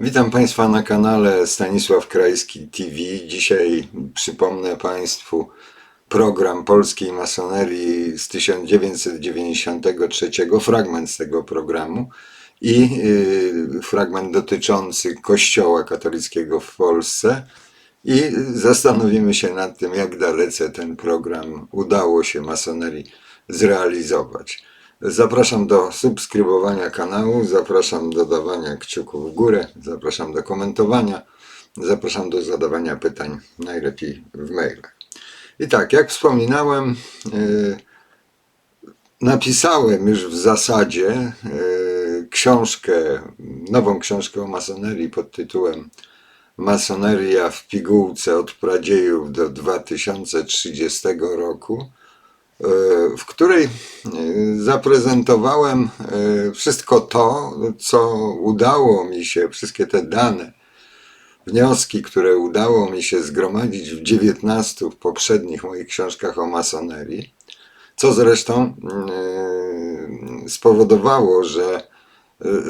Witam Państwa na kanale Stanisław Krajski TV. Dzisiaj przypomnę Państwu program polskiej masonerii z 1993, fragment z tego programu i y, fragment dotyczący Kościoła katolickiego w Polsce. I zastanowimy się nad tym, jak dalece ten program udało się masonerii zrealizować. Zapraszam do subskrybowania kanału, zapraszam do dawania kciuków w górę, zapraszam do komentowania, zapraszam do zadawania pytań, najlepiej w mailach. I tak, jak wspominałem, yy, napisałem już w zasadzie yy, książkę, nową książkę o masonerii pod tytułem Masoneria w pigułce od pradziejów do 2030 roku w której e, zaprezentowałem e, wszystko to, co udało mi się, wszystkie te dane, wnioski, które udało mi się zgromadzić w 19 poprzednich moich książkach o masonerii, co zresztą e, spowodowało, że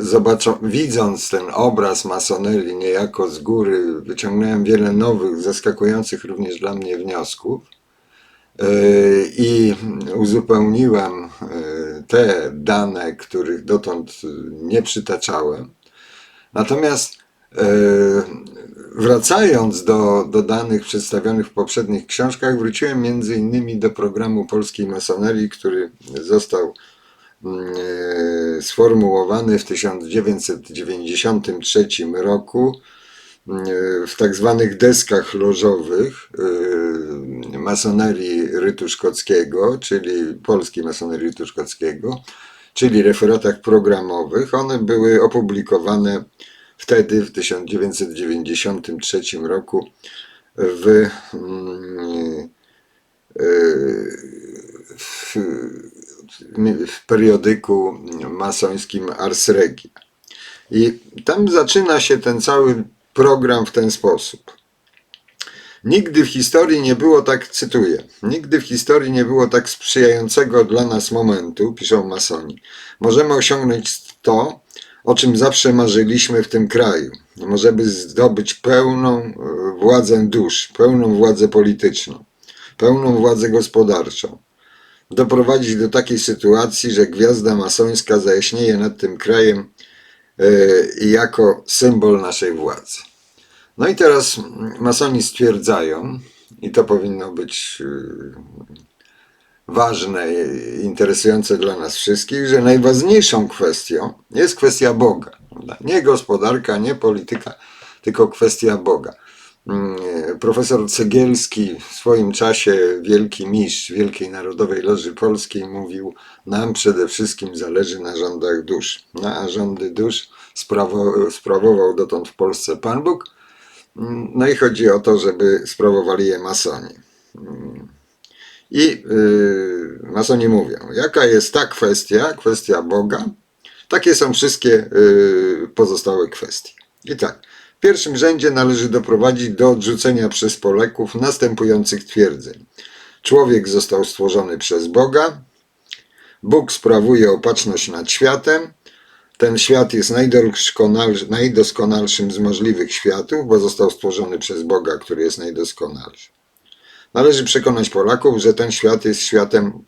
zobaczą, widząc ten obraz masonerii niejako z góry, wyciągnąłem wiele nowych, zaskakujących również dla mnie wniosków i uzupełniłem e, te dane, których dotąd nie przytaczałem. Natomiast e, wracając do, do danych przedstawionych w poprzednich książkach, wróciłem między innymi do programu polskiej masonerii, który został sformułowany w 1993 roku w tak zwanych deskach lożowych y, masonerii rytu szkockiego, czyli polskiej masonerii rytu szkockiego, czyli referatach programowych. One były opublikowane wtedy, w 1993 roku w, mm, w, w periodyku masońskim Ars Regia. I tam zaczyna się ten cały program w ten sposób. Nigdy w historii nie było tak, cytuję, nigdy w historii nie było tak sprzyjającego dla nas momentu, piszą masoni. Możemy osiągnąć to, o czym zawsze marzyliśmy w tym kraju. Możemy zdobyć pełną e, władzę dusz, pełną władzę polityczną, pełną władzę gospodarczą. Doprowadzić do takiej sytuacji, że gwiazda masońska zajaśnieje nad tym krajem jako symbol naszej władzy. No i teraz masoni stwierdzają, i to powinno być e, ważne, interesujące dla nas wszystkich, że najważniejszą kwestią jest kwestia Boga. Nie gospodarka, nie polityka, tylko kwestia Boga. Mm, profesor Cegielski w swoim czasie, wielki mistrz Wielkiej Narodowej Loży Polskiej, mówił: Nam przede wszystkim zależy na rządach dusz. No, a rządy dusz sprawował dotąd w Polsce Pan Bóg. Mm, no i chodzi o to, żeby sprawowali je masoni. Mm. I yy, masoni mówią, jaka jest ta kwestia, kwestia Boga, takie są wszystkie yy, pozostałe kwestie. I tak. W pierwszym rzędzie należy doprowadzić do odrzucenia przez Polaków następujących twierdzeń. Człowiek został stworzony przez Boga, Bóg sprawuje opatrzność nad światem, ten świat jest najdoskonalszym z możliwych światów, bo został stworzony przez Boga, który jest najdoskonalszy. Należy przekonać Polaków, że ten świat jest światem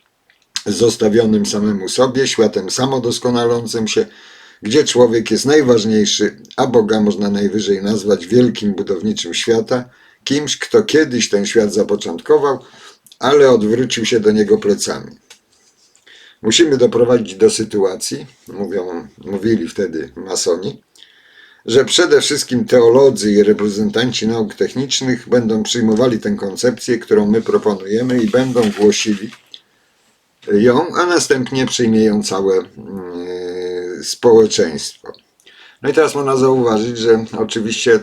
zostawionym samemu sobie, światem samodoskonalącym się, gdzie człowiek jest najważniejszy, a Boga można najwyżej nazwać wielkim budowniczym świata, kimś, kto kiedyś ten świat zapoczątkował, ale odwrócił się do niego plecami. Musimy doprowadzić do sytuacji, mówią, mówili wtedy masoni, że przede wszystkim teolodzy i reprezentanci nauk technicznych będą przyjmowali tę koncepcję, którą my proponujemy i będą głosili ją, a następnie przyjmie ją całe yy, społeczeństwo. No i teraz można zauważyć, że oczywiście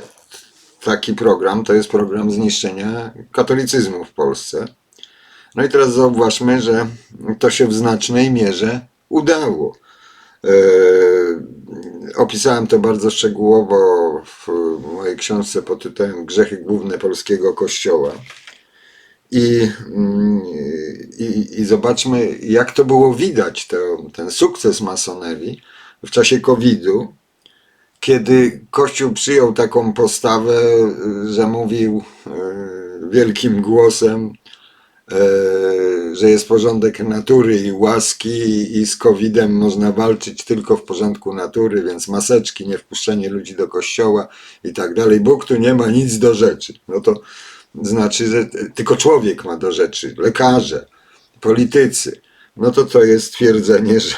taki program to jest program zniszczenia katolicyzmu w Polsce. No i teraz zauważmy, że to się w znacznej mierze udało. E, opisałem to bardzo szczegółowo w mojej książce pod tytułem Grzechy główne polskiego kościoła. I, mm, i, i zobaczmy, jak to było widać, to, ten sukces masonerii w czasie COVID-u, kiedy Kościół przyjął taką postawę, y, że mówił y, wielkim głosem, y, że jest porządek natury i łaski i z COVID-em można walczyć tylko w porządku natury, więc maseczki, nie wpuszczenie ludzi do kościoła i tak dalej. Bóg tu nie ma nic do rzeczy. No to znaczy, że tylko człowiek ma do rzeczy, lekarze, politycy. No to to jest twierdzenie, że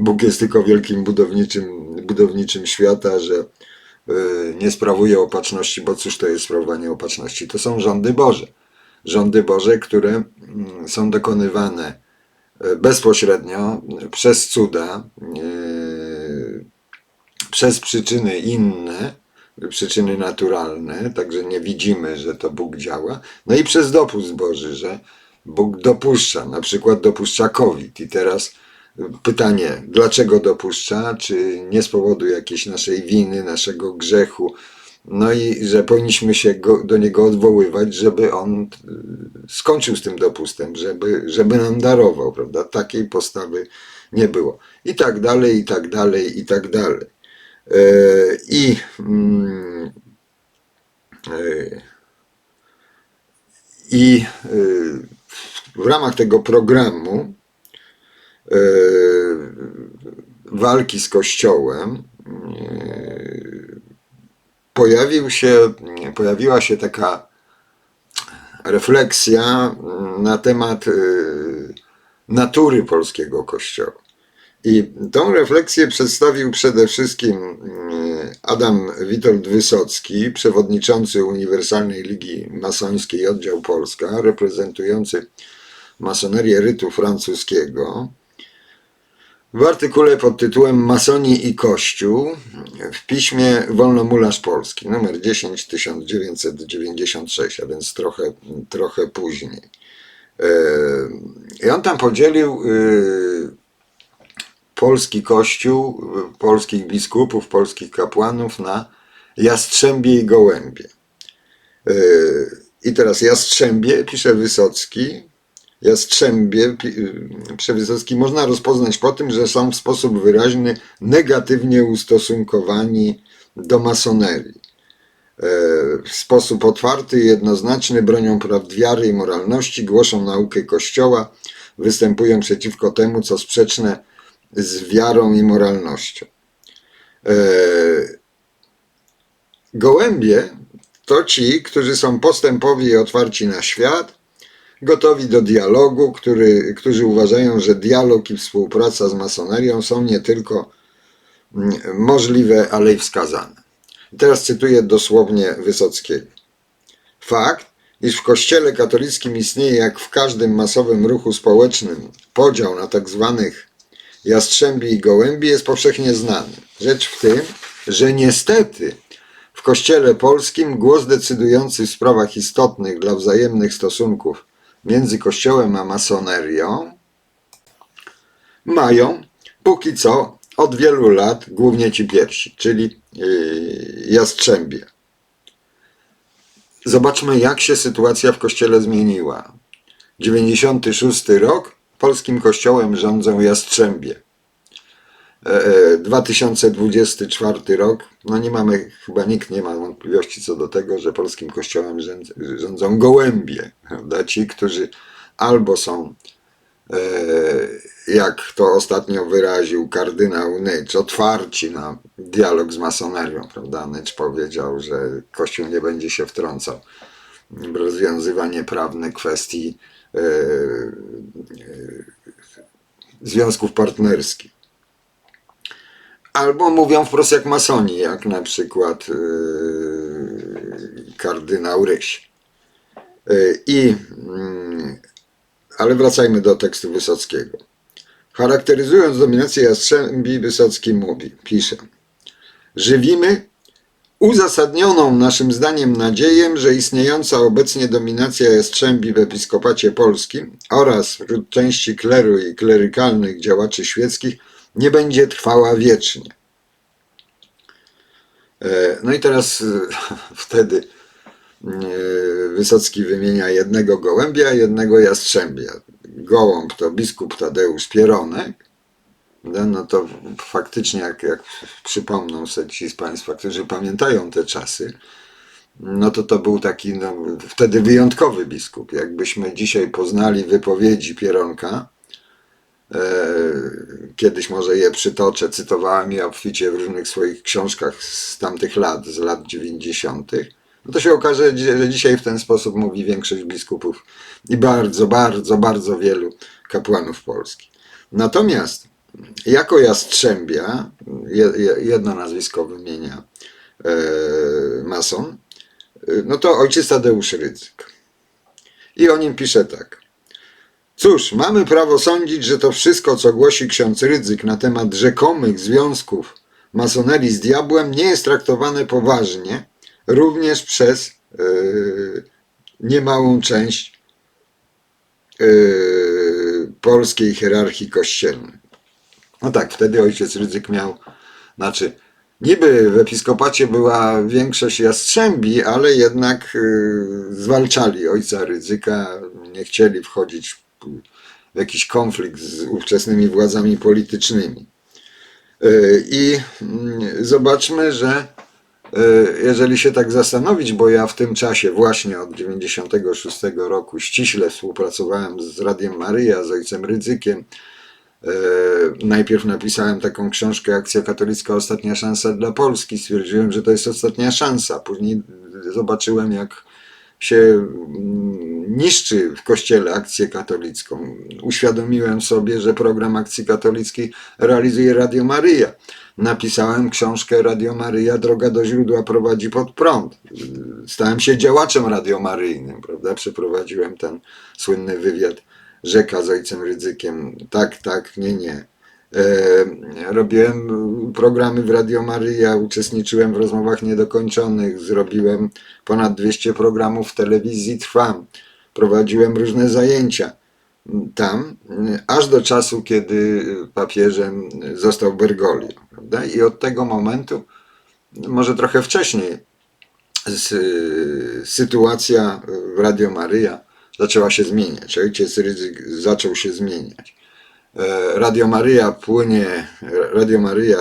Bóg jest tylko wielkim budowniczym, budowniczym świata, że y, nie sprawuje opatrzności, bo cóż to jest sprawowanie opatrzności? To są rządy Boże. Rządy Boże, które mm, są dokonywane y, bezpośrednio przez cuda, y, przez przyczyny inne, przyczyny naturalne, także nie widzimy, że to Bóg działa, no i przez dopust Boży, że Bóg dopuszcza, na przykład dopuszcza COVID i teraz pytanie, dlaczego dopuszcza, czy nie z powodu jakiejś naszej winy, naszego grzechu, no i że powinniśmy się go, do niego odwoływać, żeby on y, skończył z tym dopustem, żeby, żeby nam darował, prawda? Takiej postawy nie było. I tak dalej, i tak dalej, i tak dalej. E, I e, i w ramach tego programu e, walki z Kościołem e, pojawił się, pojawiła się taka refleksja na temat e, natury polskiego Kościoła. I tą refleksję przedstawił przede wszystkim Adam Witold Wysocki, przewodniczący Uniwersalnej Ligi Masońskiej Oddział Polska, reprezentujący masonerię rytu francuskiego. W artykule pod tytułem Masoni i Kościół w piśmie Wolnomularz Polski, numer 10 1996, a więc trochę, trochę później. I on tam podzielił y, polski kościół, polskich biskupów, polskich kapłanów na jastrzębie i gołębie. I teraz jastrzębie, pisze Wysocki, jastrzębie, pisze Wysocki, można rozpoznać po tym, że są w sposób wyraźny negatywnie ustosunkowani do masonerii. W sposób otwarty i jednoznaczny bronią praw wiary i moralności, głoszą naukę Kościoła, występują przeciwko temu, co sprzeczne z wiarą i moralnością. E, gołębie to ci, którzy są postępowi i otwarci na świat, gotowi do dialogu, który, którzy uważają, że dialog i współpraca z masonerią są nie tylko mm, możliwe, ale i wskazane. Teraz cytuję dosłownie Wysockiego. Fakt, iż w Kościele katolickim istnieje, jak w każdym masowym ruchu społecznym, podział na tak zwanych jastrzębi i gołębi jest powszechnie znany. Rzecz w tym, że niestety w Kościele Polskim głos decydujący w sprawach istotnych dla wzajemnych stosunków między Kościołem a masonerią mają póki co od wielu lat głównie ci pierwsi, czyli yy, jastrzębie. Zobaczmy, jak się sytuacja w Kościele zmieniła. 96 rok polskim kościołem rządzą jastrzębie. 2024 e, e, rok, no nie mamy, chyba nikt nie ma wątpliwości co do tego, że polskim kościołem rządzą gołębie, prawda? Ci, którzy albo są, e, jak to ostatnio wyraził kardynał Nycz, otwarci na dialog z masonerią, prawda? Nycz powiedział, że kościół nie będzie się wtrącał w rozwiązywanie prawne kwestii związków partnerskich. Albo mówią wprost jak masoni, jak na przykład yy, kardynał Ryś. Yy, I, yy, ale wracajmy do tekstu Wysockiego. Charakteryzując dominację Jastrzębi, Wysocki mówi, pisze, żywimy uzasadnioną naszym zdaniem nadzieję, że istniejąca obecnie dominacja Jastrzębi w episkopacie polskim oraz wśród części kleru i klerykalnych działaczy świeckich nie będzie trwała wiecznie. E, no i teraz e, wtedy e, Wysocki wymienia jednego gołębia, jednego jastrzębia. Gołąb to biskup Tadeusz Pieronek, No, no to faktycznie, jak, jak przypomną sobie ci z Państwa, którzy pamiętają te czasy, no to to był taki no, wtedy wyjątkowy biskup. Jakbyśmy dzisiaj poznali wypowiedzi Pieronka, kiedyś może je przytoczę, cytowałem je obficie w różnych swoich książkach z tamtych lat, z lat 90., no to się okaże, że dzisiaj w ten sposób mówi większość biskupów i bardzo, bardzo, bardzo wielu kapłanów polskich. Natomiast jako Jastrzębia, je- je- jedno nazwisko wymienia e, mason, e, no to ojciec Tadeusz Rydzyk. I o nim pisze tak. Cóż, mamy prawo sądzić, że to wszystko, co głosi ksiądz Rydzyk na temat rzekomych związków masonerii z diabłem, nie jest traktowane poważnie, również przez e, niemałą część e, polskiej hierarchii kościelnej. No tak, wtedy ojciec Rydzyk miał, znaczy, niby w episkopacie była większość jastrzębi, ale jednak y, zwalczali ojca Rydzyka, nie chcieli wchodzić w jakiś konflikt z ówczesnymi władzami politycznymi. Y, I mm, zobaczmy, że y, jeżeli się tak zastanowić, bo ja w tym czasie właśnie od 96 roku ściśle współpracowałem z Radiem Maryja, z ojcem Rydzykiem, E, Najpierw napisałem taką książkę Akcja Katolicka Ostatnia Szansa dla Polski. Stwierdziłem, że to jest ostatnia szansa. Później zobaczyłem, jak się mm, niszczy w kościele akcję katolicką. Uświadomiłem sobie, że program Akcji Katolickiej realizuje Radio Maryja. Napisałem książkę Radio Maryja Droga do źródła prowadzi pod prąd. Stałem się działaczem radiomaryjnym, prawda? Przeprowadziłem ten słynny wywiad Rzeka z ojcem Rydzykiem. Tak, tak, nie, nie. E, robiłem programy w Radio Maryja, uczestniczyłem w rozmowach niedokończonych, zrobiłem ponad 200 programów w telewizji Trwam, prowadziłem różne zajęcia tam, aż do czasu, kiedy papieżem został Bergoglio. Prawda? I od tego momentu, może trochę wcześniej, sy- sytuacja w Radio Maryja zaczęła się zmieniać. Ojciec Rydzyk zaczął się zmieniać. E, Radio Maryja płynie, Radio Maryja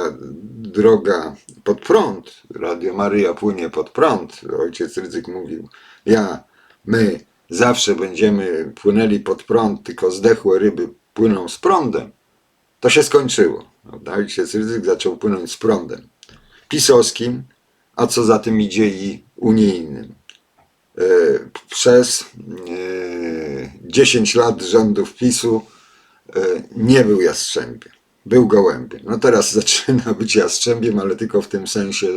droga pod prąd, Radio Maryja płynie pod prąd. Ojciec Rydzyk mówił, ja, my zawsze będziemy płynęli pod prąd, tylko zdechłe ryby płyną z prądem. To się skończyło. Ojciec Rydzyk zaczął płynąć z prądem pisowskim, a co za tym idzie i unijnym. E, Przez e, 10 lat rządów PiSu e, nie był jastrzębiem, był gołębiem. No teraz zaczyna być jastrzębiem, ale tylko w tym sensie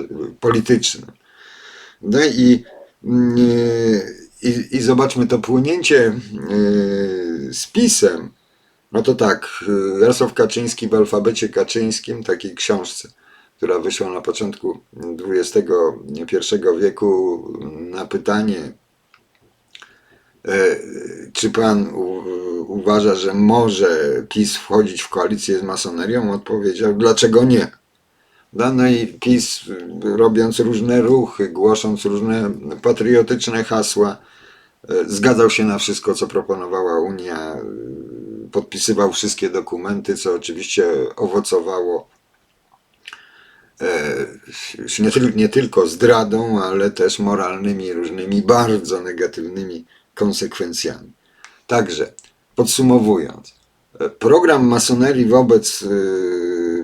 politycznym. No i, mm, i, i zobaczmy to płynięcie e, z PiSem. No to tak, Jarosław Kaczyński w alfabecie kaczyńskim, takiej książce, która wyszła na początku XXI wieku, na pytanie, e, czy pan uważa, że może PiS wchodzić w koalicję z masonerią, odpowiedział, dlaczego nie. No no i PiS, robiąc różne ruchy, głosząc różne patriotyczne hasła, zgadzał się na wszystko, co proponowała Unia, y, podpisywał wszystkie dokumenty, co oczywiście owocowało e, nie, nie tylko zdradą, ale też moralnymi, różnymi bardzo negatywnymi konsekwencjami. Także, podsumowując, e, program masonerii wobec e,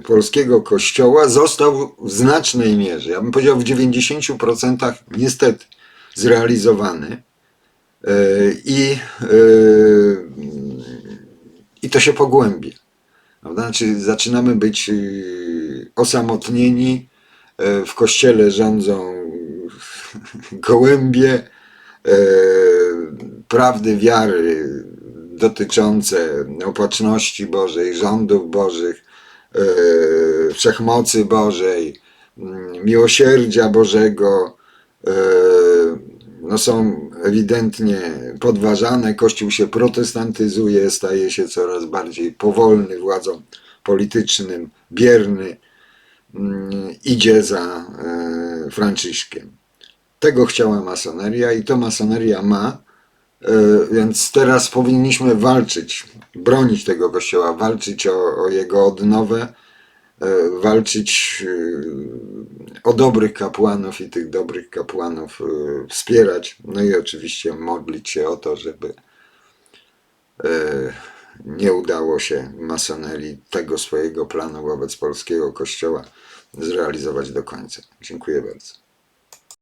polskiego kościoła został w znacznej mierze, ja bym powiedział w 90% niestety zrealizowany. I, e, I to się pogłębia. Znaczy, zaczynamy być yy, osamotnieni, e, w kościele rządzą gołębie, prawdy wiary dotyczące opatrzności Bożej, rządów Bożych, wszechmocy Bożej, mm, miłosierdzia Bożego, no są ewidentnie podważane. Kościół się protestantyzuje, staje się coraz bardziej powolny władzom politycznym, bierny, mm, idzie za e, Franciszkiem. Tego chciała masoneria i to masoneria ma E, Więc teraz powinniśmy walczyć, bronić tego kościoła, walczyć o, o jego odnowę, e, walczyć o dobrych kapłanów i tych dobrych kapłanów e, wspierać. No i oczywiście modlić się o to, żeby e, nie udało się masonerii tego swojego planu wobec polskiego kościoła zrealizować do końca. Dziękuję bardzo.